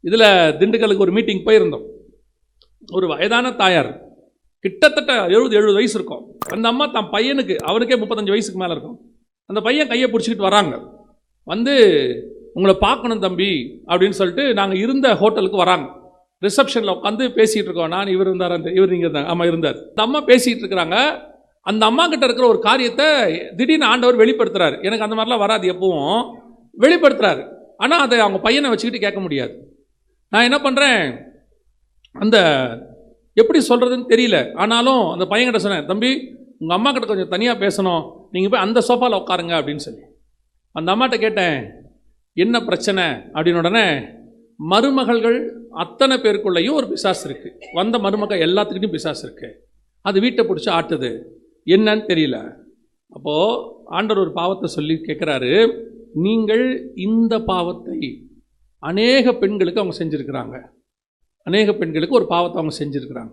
இதில் திண்டுக்கலுக்கு ஒரு மீட்டிங் போயிருந்தோம். ஒரு வயதான தாயார் கிட்டத்தட்ட எழுபது எழுபது வயசு இருக்கும். அந்த அம்மா தன் பையனுக்கு அவனுக்கே முப்பத்தஞ்சு வயசுக்கு மேலே இருக்கும். அந்த பையன் கையை பிடிச்சிக்கிட்டு வராங்க. வந்து உங்களை பார்க்கணும் தம்பி அப்படின்னு சொல்லிட்டு நாங்கள் இருந்த ஹோட்டலுக்கு வராங்க. ரிசப்ஷனில் உட்காந்து பேசிகிட்டு இருக்கோம். நான் இவர் இருந்தார் அந்த இவர் இங்கே இருந்தாங்க ஆமாம் இருந்தார். அந்த அம்மா பேசிகிட்டு இருக்கிறாங்க. அந்த அம்மா கிட்ட இருக்கிற ஒரு காரியத்தை திடீர்னு ஆண்டவர் வெளிப்படுத்துறாரு. எனக்கு அந்த மாதிரிலாம் வராது எப்பவும். வெளிப்படுத்துறாரு. ஆனால் அதை அவங்க பையனை வச்சுக்கிட்டு கேட்க முடியாது. நான் என்ன பண்ணுறேன் அந்த எப்படி சொல்கிறதுன்னு தெரியல. ஆனாலும் அந்த பையன்கிட்ட சொன்னேன் தம்பி உங்கள் அம்மா கிட்ட கொஞ்சம் தனியாக பேசணும். நீங்கள் போய் அந்த சோஃபாவில் உட்காருங்க அப்படின்னு சொல்லி. அந்த அம்மாட்ட கேட்டேன் என்ன பிரச்சனை? அப்படின்னு உடனே மருமகள்கள் அத்தனை பேருக்குள்ளேயும் ஒரு பிசாஸ் இருக்குது வந்த மருமகள் எல்லாத்துக்கிட்டையும் பிசாஸ் இருக்குது அது வீட்டை பிடிச்சி ஆட்டுது. என்னன்னு தெரியல. அப்போது ஆண்டர் ஒரு பாவத்தை சொல்லி கேட்குறாரு நீங்கள் இந்த பாவத்தை அநேக பெண்களுக்கு அவங்க செஞ்சுருக்கிறாங்க. அநேக பெண்களுக்கு ஒரு பாவத்தை அவங்க செஞ்சுருக்கிறாங்க.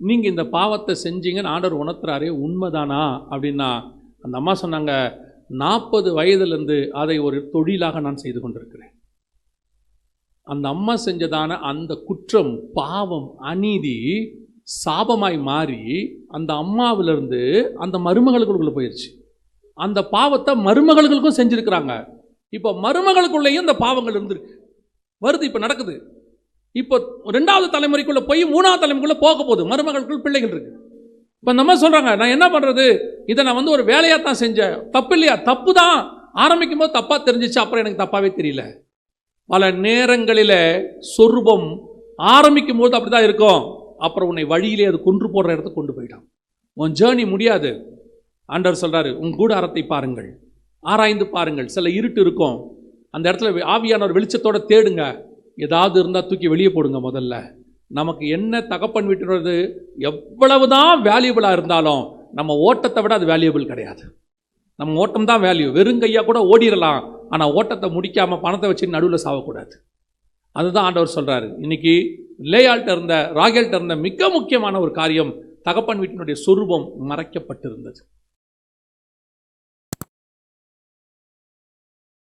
நீங்கள் இந்த பாவத்தை செஞ்சீங்கன்னு ஆண்டர் உணர்த்துறாரே உண்மைதானா? அப்படின்னா அந்த அம்மா சொன்னாங்க நாற்பது வயதுலேருந்து அதை ஒரு தொழிலாக நான் செய்து கொண்டிருக்கிறேன். அந்த அம்மா செஞ்சதான அந்த குற்றம் பாவம் அநீதி சாபமாய் மாறி அந்த அம்மாவிலிருந்து அந்த மருமகளுக்குள்ளே போயிடுச்சு அந்த பாவத்தை மருமகளுக்கும் செஞ்சுருக்கிறாங்க. இப்போ மருமகளுக்குள்ளேயும் இந்த பாவங்கள் இருந்திருக்கு வருது இப்போ நடக்குது. இப்போ ரெண்டாவது தலைமுறைக்குள்ளே போய் மூணாவது தலைமுறைக்குள்ளே போக போகுது. மருமகளுக்குள் பிள்ளைகள் இருக்கு. இப்போ நம்ம சொல்கிறாங்க நான் என்ன பண்ணுறது இதை நான் வந்து ஒரு வேலையாக தான் செஞ்சேன். தப்பு இல்லையா? தப்பு தான் ஆரம்பிக்கும் போது தப்பாக தெரிஞ்சிச்சு அப்புறம் எனக்கு தப்பாகவே தெரியல. பல நேரங்களில் சொரூபம் ஆரம்பிக்கும் போது அப்படிதான் இருக்கும். அப்புறம் உன்னை வழியிலே அது கொன்று போடுற இடத்துக்கு கொண்டு போயிட்டான். உன் ஜேர்னி முடியாது. ஆண்டவர் சொல்கிறாரு உன் கூடாரத்தை பாருங்கள். ஆராய்ந்து பாருங்கள். சில இருட்டு இருக்கும். அந்த இடத்துல ஆவியானவர் வெளிச்சத்தோட தேடுங்க. ஏதாவது இருந்தால் தூக்கி வெளியே போடுங்க முதல்ல. நமக்கு என்ன தகப்பன் வீட்டுன்றது எவ்வளவு தான் வேல்யூபிளாக இருந்தாலும் நம்ம ஓட்டத்தை விட அது வேல்யூபிள் கிடையாது. நம்ம ஓட்டம் தான் வேல்யூ வெறுங்கையா கூட ஓடிடலாம் ஆனால் ஓட்டத்தை முடிக்காமல் பணத்தை வச்சு நடுவில் சாகக்கூடாது அதுதான் ஆண்டவர் சொல்கிறாரு இன்னைக்கு லேயால்கிட்ட இருந்த ராகேல்கிட்ட இருந்த மிக முக்கியமான ஒரு காரியம் தகப்பன் வீட்டினுடைய சொரூபம் மறைக்கப்பட்டிருந்தது.